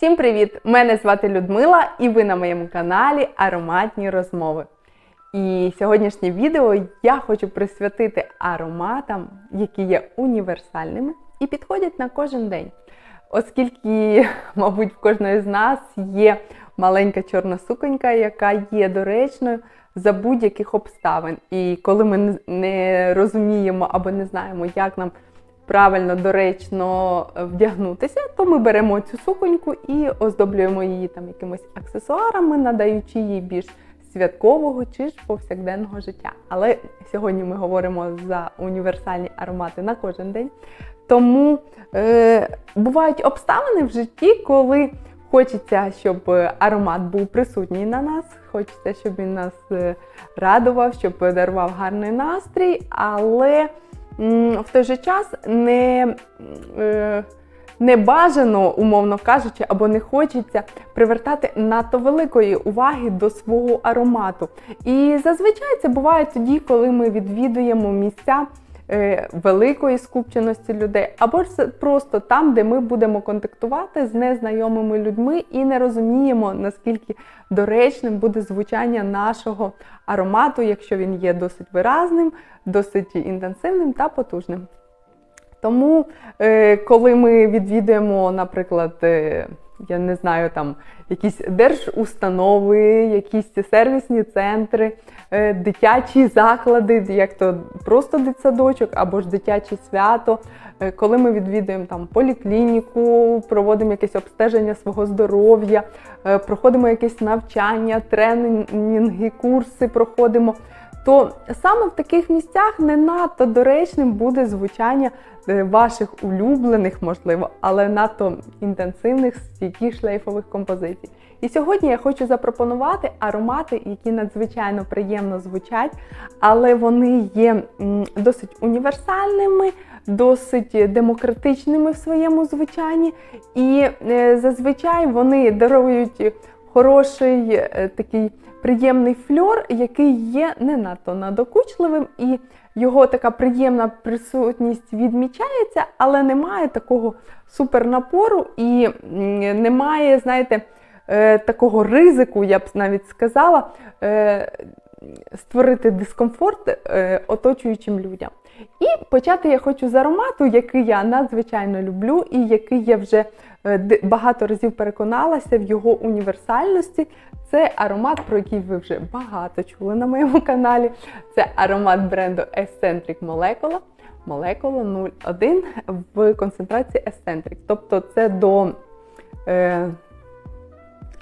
Всім привіт! Мене звати Людмила, і ви на моєму каналі Ароматні розмови. І сьогоднішнє відео я хочу присвятити ароматам, які є універсальними і підходять на кожен день. Оскільки, мабуть, в кожної з нас є маленька чорна суконька, яка є доречною за будь-яких обставин. І коли ми не розуміємо або не знаємо, як нам правильно, доречно вдягнутися, то ми беремо цю суконьку і оздоблюємо її там якимось аксесуарами, надаючи їй більш святкового чи ж повсякденного життя. Але сьогодні ми говоримо за універсальні аромати на кожен день. Тому е, бувають обставини в житті, коли хочеться, щоб аромат був присутній на нас, хочеться, щоб він нас е, радував, щоб подарував гарний настрій, але в той же час не е, не бажано, умовно кажучи, або не хочеться привертати надто великої уваги до свого аромату. І зазвичай це буває тоді, коли ми відвідуємо місця. Е, великої скупченості людей, або ж просто там, де ми будемо контактувати з незнайомими людьми і не розуміємо, наскільки доречним буде звучання нашого аромату, якщо він є досить виразним, досить інтенсивним та потужним. Тому, е, коли ми відвідуємо, наприклад, е, я не знаю, там якісь держустанови, якісь сервісні центри, е, дитячі заклади, як то просто дитсадочок або ж дитяче свято. Е, коли ми відвідуємо там поліклініку, проводимо якесь обстеження свого здоров'я, е, проходимо якесь навчання, тренінги, курси проходимо то саме в таких місцях не надто доречним буде звучання е, ваших улюблених, можливо, але надто інтенсивних стійких шлейфових композицій. І сьогодні я хочу запропонувати аромати, які надзвичайно приємно звучать, але вони є досить універсальними, досить демократичними в своєму звучанні, і е, зазвичай вони дарують хороший е, такий приємний фльор, який є не надто надокучливим, і його така приємна присутність відмічається, але немає такого супернапору і немає, знаєте, е, такого ризику, я б навіть сказала, е, створити дискомфорт оточуючим людям. І почати я хочу з аромату, який я надзвичайно люблю, і який я вже Е, багато разів переконалася в його універсальності. Це аромат, про який ви вже багато чули на моєму каналі. Це аромат бренду Eccentric Molecula. Molecula 01 в концентрації Eccentric. Тобто це до е,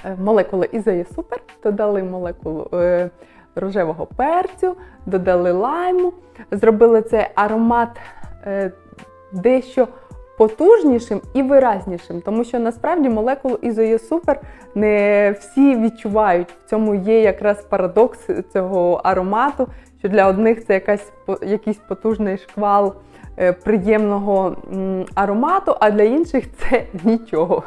е молекули Ізоє Супер, додали молекулу е, рожевого перцю, додали лайму, зробили цей аромат е, дещо потужнішим і виразнішим, тому що насправді молекулу ізоє супер не всі відчувають. В цьому є якраз парадокс цього аромату, що для одних це якась, якийсь потужний шквал приємного аромату, а для інших це нічого.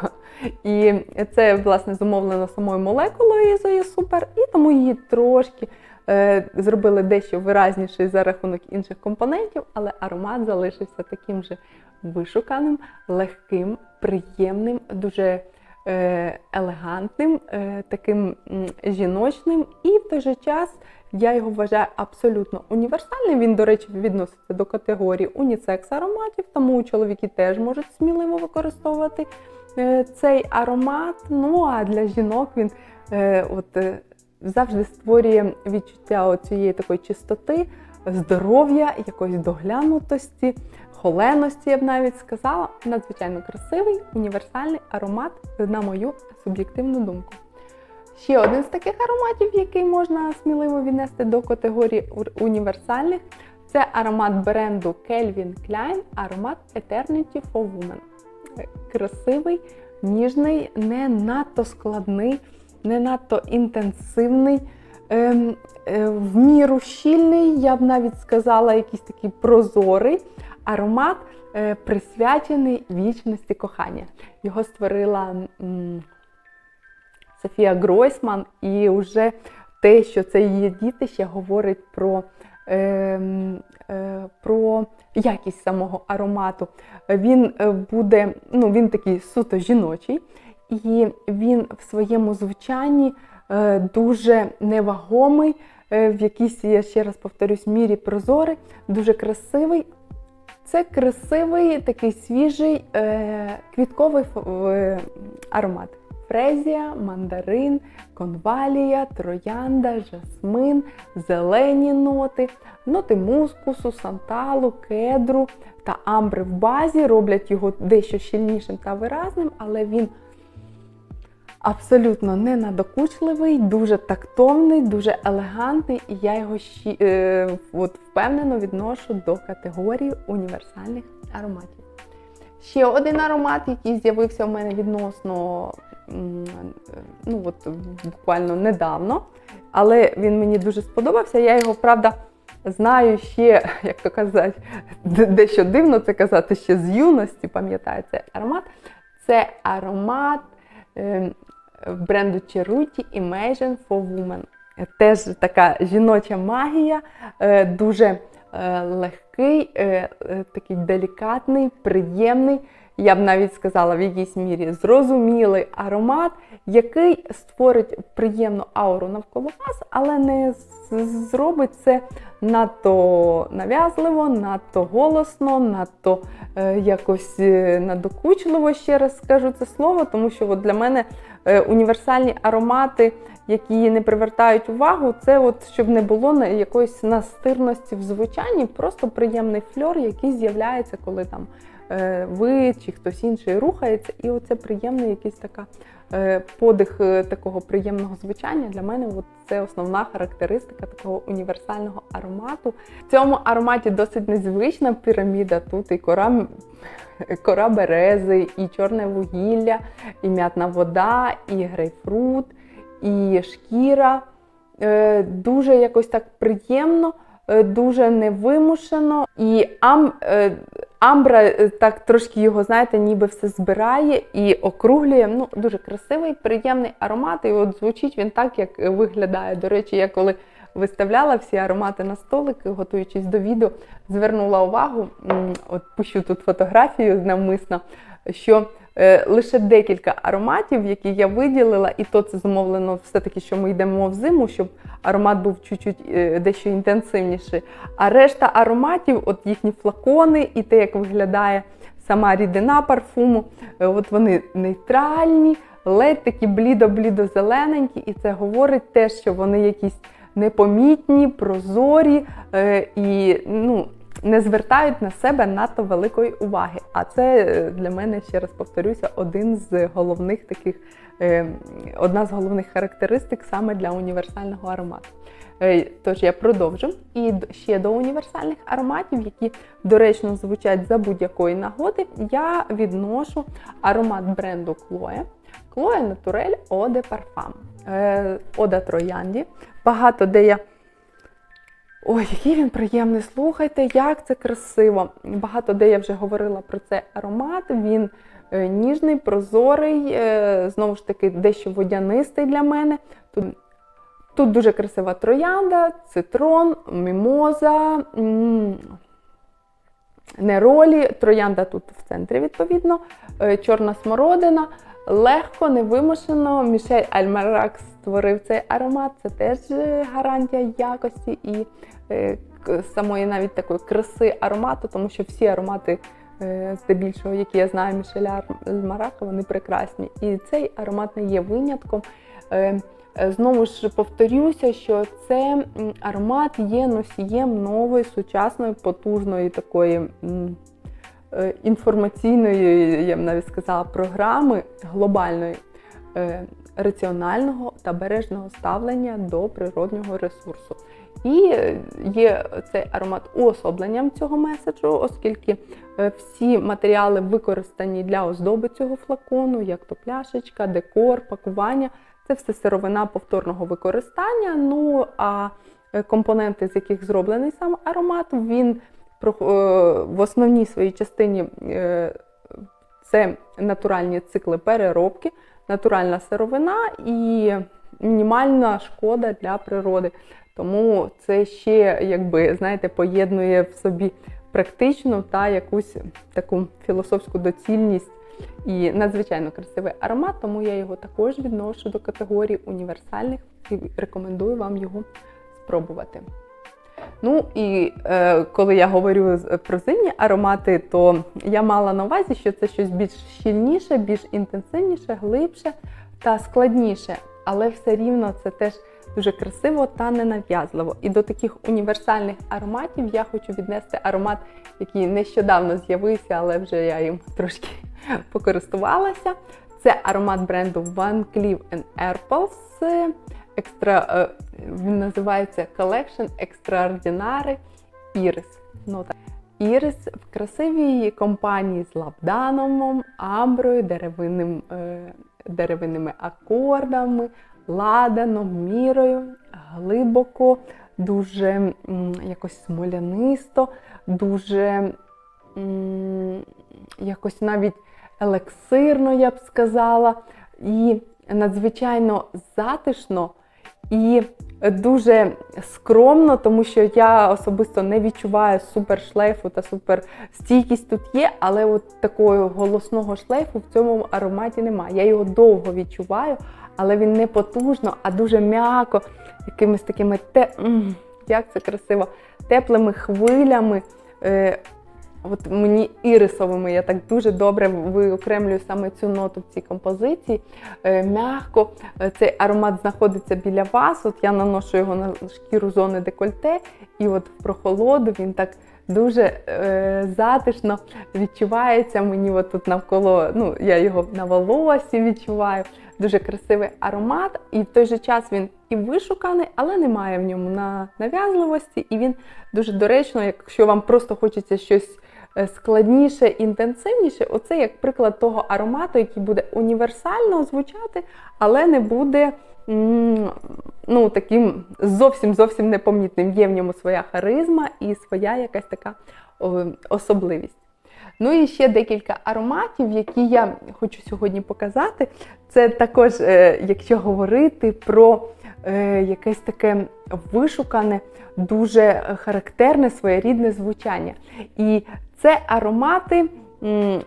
І це, власне, зумовлено самою молекулою ізоє супер, і тому її трошки. Е, зробили дещо виразніший за рахунок інших компонентів, але аромат залишився таким же вишуканим, легким, приємним, дуже е, елегантним, е, таким жіночним, і в той же час я його вважаю абсолютно універсальним. Він, до речі, відноситься до категорії унісекс ароматів, тому чоловіки теж можуть сміливо використовувати цей аромат. Ну а для жінок він от завжди створює відчуття цієї такої чистоти, здоров'я, якоїсь доглянутості, холеності, я б навіть сказала. Надзвичайно красивий, універсальний аромат, на мою суб'єктивну думку. Ще один з таких ароматів, який можна сміливо віднести до категорії універсальних, це аромат бренду Calvin Klein, аромат Eternity for Women. Красивий, ніжний, не надто складний не надто інтенсивний, ем, е, в міру щільний, я б навіть сказала, якийсь такий прозорий аромат, е, присвячений вічності кохання. Його створила Софія Гройсман, і вже те, що це її дітище, говорить про ем, е, про якість самого аромату. Він буде, ну, він такий суто жіночий. і він в своєму звучанні е, дуже невагомий, е, в якійсь, я ще раз повторюсь, мірі прозорий, дуже красивий. Це красивий, такий свіжий е, квітковий е, аромат. Фрезія, мандарин, конвалія, троянда, жасмин, зелені ноти, ноти мускусу, санталу, кедру та амбри в базі роблять його дещо щільнішим та виразним, але він абсолютно не надокучливий, дуже тактовний, дуже елегантний, і я його щі, е, от, впевнено відношу до категорії універсальних ароматів. Ще один аромат, який з'явився в мене відносно ну, от, буквально недавно, але він мені дуже сподобався. Я його, правда, знаю ще, як то казати, дещо дивно це казати ще з юності, пам'ятаю цей аромат. Це аромат е, бренду Cheruti Imagine for Women. Теж така жіноча магія, е, дуже е, легкий, такий делікатний, приємний. Я б навіть сказала, в якійсь мірі зрозумілий аромат, який створить приємну ауру навколо вас, але не зробить це надто нав'язливо, надто голосно, надто е, якось е, надокучливо, ще раз скажу це слово, тому що от для мене е, універсальні аромати, які не привертають увагу, це от щоб не було якоїсь настирності в звучанні, просто приємний фльор, який з'являється, коли там е, ви чи хтось інший рухається, і оце приємний якийсь така е, подих е, такого приємного звучання. Для мене от це основна характеристика такого універсального аромату. В цьому ароматі досить незвична піраміда. Тут і кора, кора берези, і чорне вугілля, і м'ятна вода, і грейпфрут, і шкіра. Е, Дуже якось так приємно, е, дуже невимушено. І ам, е, амбра так трошки його, знаєте, ніби все збирає і округлює. Ну, дуже красивий, приємний аромат. І от звучить він так, як виглядає. До речі, я коли виставляла всі аромати на столик, готуючись до відео, звернула увагу, от пущу тут фотографію навмисно, що лише декілька ароматів, які я виділила, і то це зумовлено все-таки, що ми йдемо в зиму, щоб аромат був чуть-чуть е, дещо інтенсивніший. А решта ароматів, от їхні флакони, і те, як виглядає сама рідина парфуму, е, от вони нейтральні, ледь такі блідо-блідо зелененькі, і це говорить те, що вони якісь непомітні, прозорі е, і ну, не звертають на себе надто великої уваги. А це е, для мене, ще раз повторюся, один з головних таких, е, одна з головних характеристик саме для універсального аромату. Е, Тож я продовжу. І ще до універсальних ароматів, які доречно звучать за будь-якої нагоди, я відношу аромат бренду Chloe. Chloe Naturel Eau de Parfum. Е, Ода Троянді. Багато де я. Ой, який він приємний, слухайте, як це красиво. Багато де я вже говорила про цей аромат. Він е, ніжний, прозорий, е, знову ж таки, дещо водянистий для мене. Тут, тут дуже красива троянда, цитрон, мімоза, неролі. Троянда тут в центрі, відповідно, е, чорна смородина. Легко, невимушено. Мішель Альмарак створив цей аромат. Це теж е, гарантія якості і е, самої навіть такої краси аромату, тому що всі аромати, е, здебільшого, які я знаю Мішеля Альмарака, вони прекрасні. І цей аромат не є винятком. Знову ж повторюся, що це аромат є носієм нової, сучасної, потужної такої інформаційної, я б навіть сказала, програми глобальної раціонального та бережного ставлення до природнього ресурсу. І е, є цей аромат уособленням цього меседжу, оскільки е, всі матеріали використані для оздоби цього флакону, як то пляшечка, декор, пакування. Це все сировина повторного використання. Ну а е, компоненти, з яких зроблений сам аромат, він в основній своїй частині це натуральні цикли переробки, натуральна сировина і мінімальна шкода для природи. Тому це ще, якби, знаєте, поєднує в собі практичну та якусь таку філософську доцільність І надзвичайно красивий аромат, тому я його також відношу до категорії універсальних і рекомендую вам його спробувати. Ну і е, коли я говорю про зимні аромати, то я мала на увазі, що це щось більш щільніше, більш інтенсивніше, глибше та складніше. Але все рівно це теж дуже красиво та ненав'язливо. І до таких універсальних ароматів я хочу віднести аромат, який нещодавно з'явився, але вже я їм трошки покористувалася. Це аромат бренду Van Cleef Arpels. Екстра, е, він називається Collection Extraordinary Iris. Ну, так. Ірис в красивій компанії з лабданом, амброю, деревинним, е, деревинними акордами, ладаном, мірою, глибоко, дуже м, якось смолянисто, дуже м, якось навіть елексирно, я б сказала, і надзвичайно затишно і дуже скромно, тому що я особисто не відчуваю супер шлейфу та супер стійкість тут є, але от такого голосного шлейфу в цьому ароматі немає. Я його довго відчуваю, але він не потужно, а дуже м'яко, якимись такими те, як це красиво, теплими хвилями. От мені ірисовими, я так дуже добре виокремлюю саме цю ноту в цій композиції. Е, м'яко е, цей аромат знаходиться біля вас. От я наношу його на шкіру зони декольте, і от в прохолоду він так дуже е, затишно відчувається. Мені от тут навколо, ну я його на волосі відчуваю. Дуже красивий аромат, і в той же час він і вишуканий, але немає в ньому на нав'язливості, і він дуже доречно, якщо вам просто хочеться щось складніше, інтенсивніше, оце як приклад того аромату, який буде універсально звучати, але не буде ну, таким зовсім зовсім непомітним. Є в ньому своя харизма і своя якась така особливість. Ну і ще декілька ароматів, які я хочу сьогодні показати. Це також, е, якщо говорити про е, якесь таке вишукане, дуже характерне своєрідне звучання. І це аромати,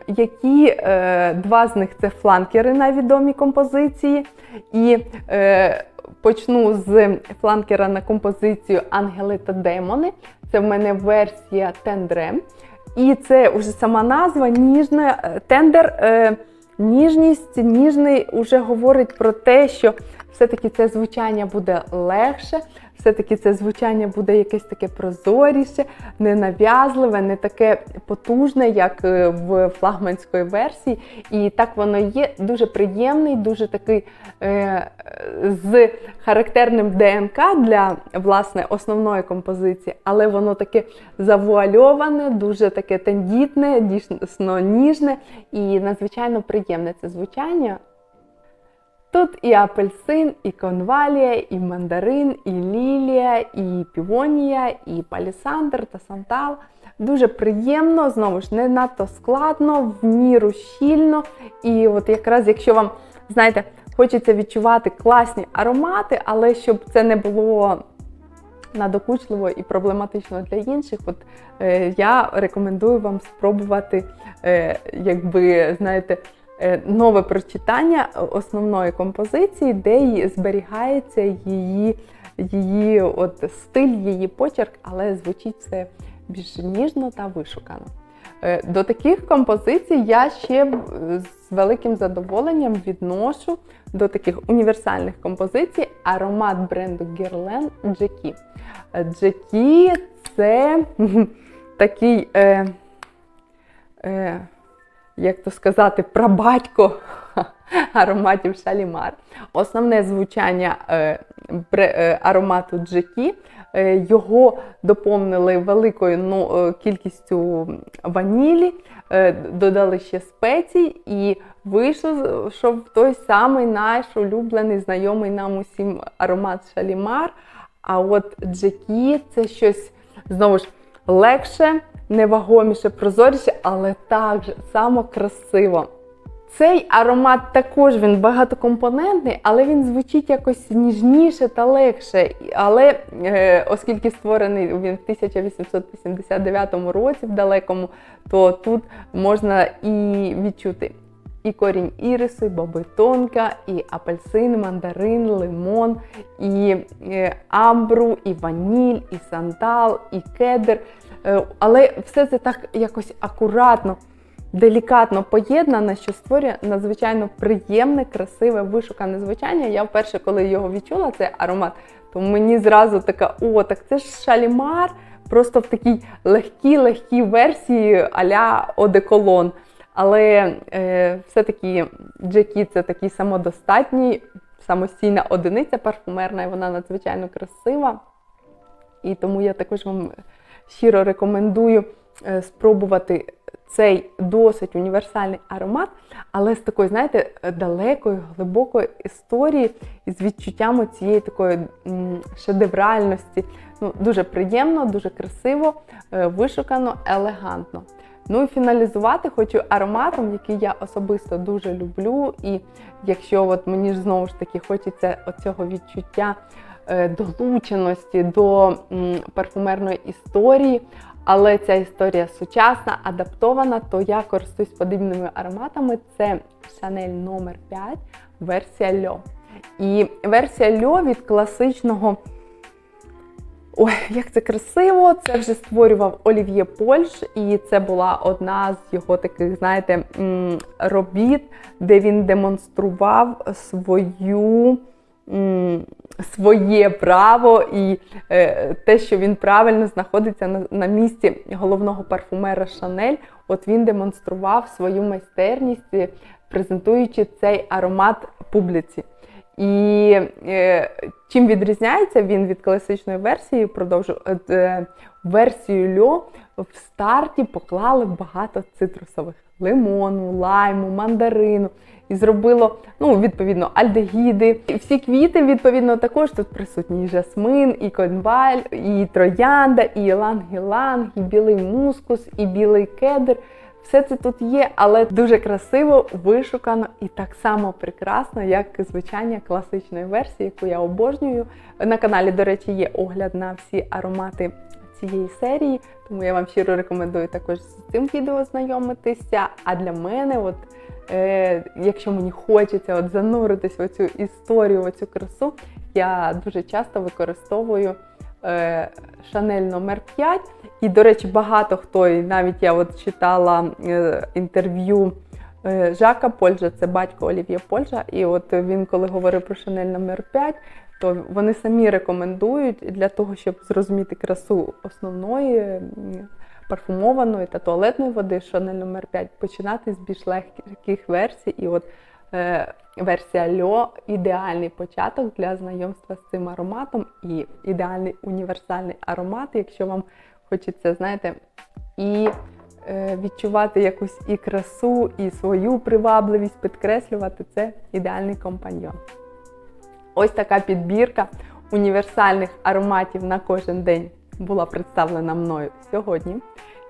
які е, два з них це фланкери на відомій композиції. І е, почну з фланкера на композицію Ангели та демони. Це в мене версія Тендре. І це вже сама назва ніжна е, тендер. Ніжність, ніжний уже говорить про те, що все-таки це звучання буде легше, все-таки це звучання буде якесь таке прозоріше, ненав'язливе, не таке потужне, як е, в флагманської версії. І так воно є дуже приємний, дуже такий е, з характерним ДНК для власне основної композиції, але воно таке завуальоване, дуже таке тендітне, дійсно ніжне і надзвичайно приємне це звучання. Тут і апельсин, і конвалія, і мандарин, і лілія, і півонія, і палісандр та сантал. Дуже приємно, знову ж не надто складно, в міру щільно. І от якраз, якщо вам, знаєте, хочеться відчувати класні аромати, але щоб це не було надокучливо і проблематично для інших, от е, я рекомендую вам спробувати, е, якби, знаєте, нове прочитання основної композиції, де зберігається її, її от стиль, її почерк, але звучить все більш ніжно та вишукано. Е, До таких композицій я ще е, з великим задоволенням відношу до таких універсальних композицій аромат бренду Guerlain. Е, Jackie – це такий, е, е, як то сказати, прабатько ароматів Шалімар. Основне звучання е, е, аромату Джекі. е, Його доповнили великою ну, кількістю ванілі, додали ще спецій, і вийшов той самий наш улюблений, знайомий нам усім аромат Шалімар. А от Джекі це щось знову ж легше, невагоміше, прозоріше, але так само красиво. Цей аромат також він багатокомпонентний, але він звучить якось ніжніше та легше. Але е, оскільки створений він в 1889 році в далекому, то тут можна і відчути і корінь ірису, і бобитонка, і апельсин, мандарин, лимон, і е, амбру, і ваніль, і сандал, і кедр. Е, Але все це так якось акуратно, делікатно поєднано, що створює надзвичайно приємне, красиве, вишукане звучання. Я вперше, коли його відчула, цей аромат, то мені зразу така, о, так це ж шалімар, просто в такій легкій легкій версії а-ля одеколон. Але е, все-таки Джекі це такий самодостатній, самостійна одиниця парфумерна, і вона надзвичайно красива. І тому я також вам щиро рекомендую е, спробувати цей досить універсальний аромат, але з такою, знаєте, далекою, глибокою історією і з відчуттями цієї такої шедевральності. Ну, Дуже приємно, дуже красиво, е, вишукано, елегантно. Ну і фіналізувати хочу ароматом, який я особисто дуже люблю. І якщо от мені ж знову ж таки хочеться оцього відчуття е, долученості до парфумерної історії, але ця історія сучасна, адаптована, то я користуюсь подібними ароматами. Це Chanel номер 5 версія Льо. І версія Льо від класичного. Ой, як це красиво! Це вже створював Олів'є Польш, і це була одна з його таких, знаєте, робіт, де він демонстрував свою. Своє право і е, те, що він правильно знаходиться на, на місці головного парфумера Шанель, от він демонстрував свою майстерність, е, презентуючи цей аромат публіці. І е, чим відрізняється він від класичної версії, продовжу е, версію льо в старті поклали багато цитрусових лимону, лайму, мандарину. І зробило, ну, відповідно, альдегіди. Всі квіти, відповідно, також тут присутні і жасмин, і конваль, і троянда, і іланг-іланг, і білий мускус, і білий кедр. Все це тут є, але дуже красиво, вишукано і так само прекрасно, як звичайна класичної версії, яку я обожнюю. На каналі, до речі, є огляд на всі аромати цієї серії, тому я вам щиро рекомендую також з цим відео знайомитися. А для мене, от е, якщо мені хочеться от зануритись в цю історію, в цю красу, я дуже часто використовую. Е, Шанель номер 5 І, до речі, багато хто, і навіть я от читала е, інтерв'ю е, Жака Польжа, це батько Олів'є Польжа, і от він, коли говорив про Шанель номер 5 то вони самі рекомендують для того, щоб зрозуміти красу основної парфумованої та туалетної води Шанель номер 5 починати з більш легких версій. І от е, версія Льо ідеальний початок для знайомства з цим ароматом і ідеальний універсальний аромат, якщо вам хочеться, знаєте, і е, відчувати якусь і красу, і свою привабливість, підкреслювати це ідеальний компаньйон. Ось така підбірка універсальних ароматів на кожен день була представлена мною сьогодні.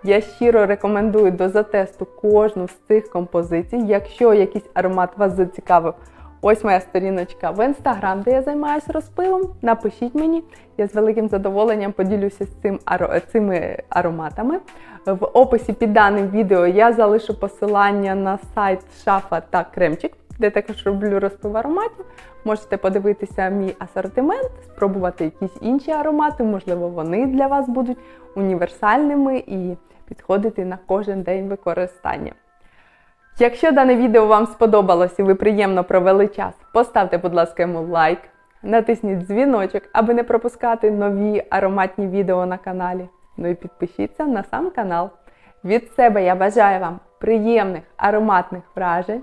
Я щиро рекомендую до затесту кожну з цих композицій. Якщо якийсь аромат вас зацікавив, ось моя сторіночка в інстаграм, де я займаюся розпилом. Напишіть мені, я з великим задоволенням поділюся з цим, цими ароматами. В описі під даним відео я залишу посилання на сайт Шафа та Кремчик, де також роблю розпив ароматів. Можете подивитися мій асортимент, спробувати якісь інші аромати, можливо, вони для вас будуть універсальними і підходити на кожен день використання. Якщо дане відео вам сподобалось і ви приємно провели час, поставте, будь ласка, йому лайк, натисніть дзвіночок, аби не пропускати нові ароматні відео на каналі. Ну і підпишіться на сам канал. Від себе я бажаю вам приємних ароматних вражень,